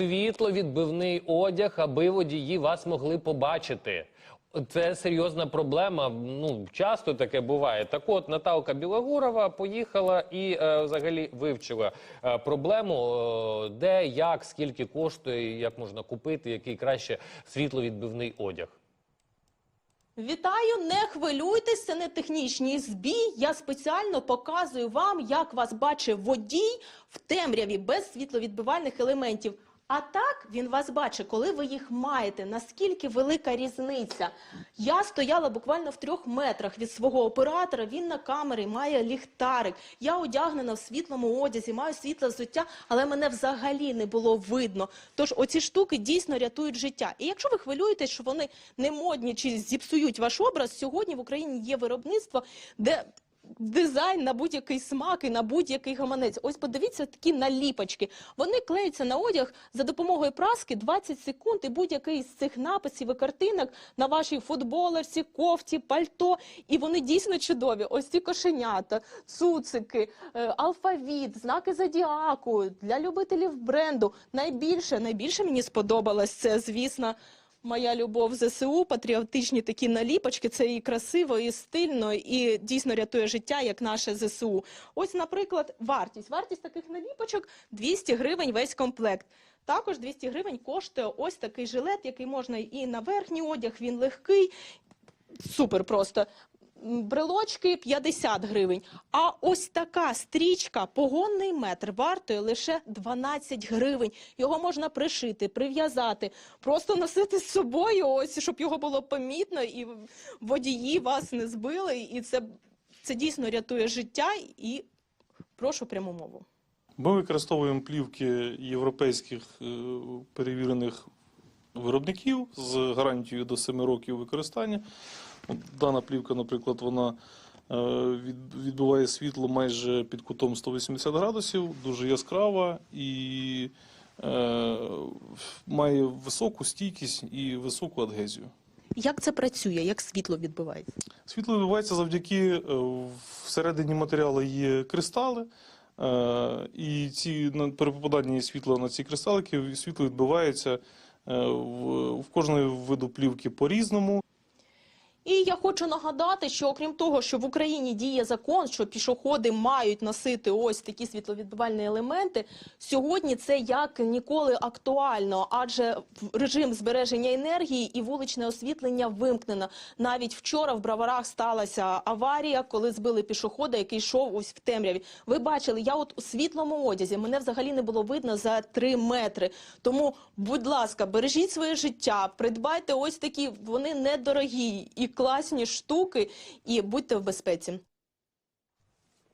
світловідбивний одяг, аби водії вас могли побачити. Це серйозна проблема. Ну часто таке буває. Так, от Наталка Білогурова поїхала і е, взагалі вивчила е, проблему, е, де, як, скільки коштує, як можна купити, який краще світловідбивний одяг. Вітаю, не хвилюйтесь, це не технічний збій. Я спеціально показую вам, як вас бачить водій в темряві без світловідбивальних елементів. А так він вас бачить, коли ви їх маєте. Наскільки велика різниця? Я стояла буквально в трьох метрах від свого оператора. Він на камері має ліхтарик. Я одягнена в світлому одязі, маю світле взуття, але мене взагалі не було видно. Тож оці штуки дійсно рятують життя. І якщо ви хвилюєтесь, що вони не модні чи зіпсують ваш образ, сьогодні в Україні є виробництво, де дизайн на будь-який смак і на будь-який гаманець. Ось подивіться такі наліпочки. Вони клеються на одяг за допомогою праски 20 секунд, і будь-який з цих написів і картинок на вашій футболерці, кофті, пальто. І вони дійсно чудові. Ось ці кошенята, цуцики, е, алфавіт, знаки зодіаку для любителів бренду. Найбільше, найбільше мені сподобалось це, звісно. Моя любов ЗСУ, патріотичні такі наліпочки, це і красиво, і стильно, і дійсно рятує життя, як наше ЗСУ. Ось, наприклад, вартість. Вартість таких наліпочок 200 гривень весь комплект. Також 200 гривень коштує ось такий жилет, який можна і на верхній одяг, він легкий, супер просто. Брелочки 50 гривень. А ось така стрічка, погонний метр, вартує лише 12 гривень. Його можна пришити, прив'язати, просто носити з собою, ось щоб його було помітно, і водії вас не збили. І це, це дійсно рятує життя. І прошу пряму мову. Ми використовуємо плівки європейських е, перевірених виробників з гарантією до 7 років використання. От Дана плівка, наприклад, вона е, відбиває світло майже під кутом 180 градусів, дуже яскрава і е, має високу стійкість і високу адгезію. Як це працює? Як світло відбивається? Світло відбувається завдяки е, всередині матеріалу є кристали. І ці при попаданні світла на ці кристалики світло відбивається в, в кожної виду плівки по-різному. І я хочу нагадати, що окрім того, що в Україні діє закон, що пішоходи мають носити ось такі світловідбивальні елементи, сьогодні це як ніколи актуально, адже режим збереження енергії і вуличне освітлення вимкнено. Навіть вчора в Браварах сталася аварія, коли збили пішохода, який йшов ось в темряві. Ви бачили, я от у світлому одязі, мене взагалі не було видно за три метри. Тому, будь ласка, бережіть своє життя, придбайте ось такі, вони недорогі і класні штуки, і будьте в безпеці.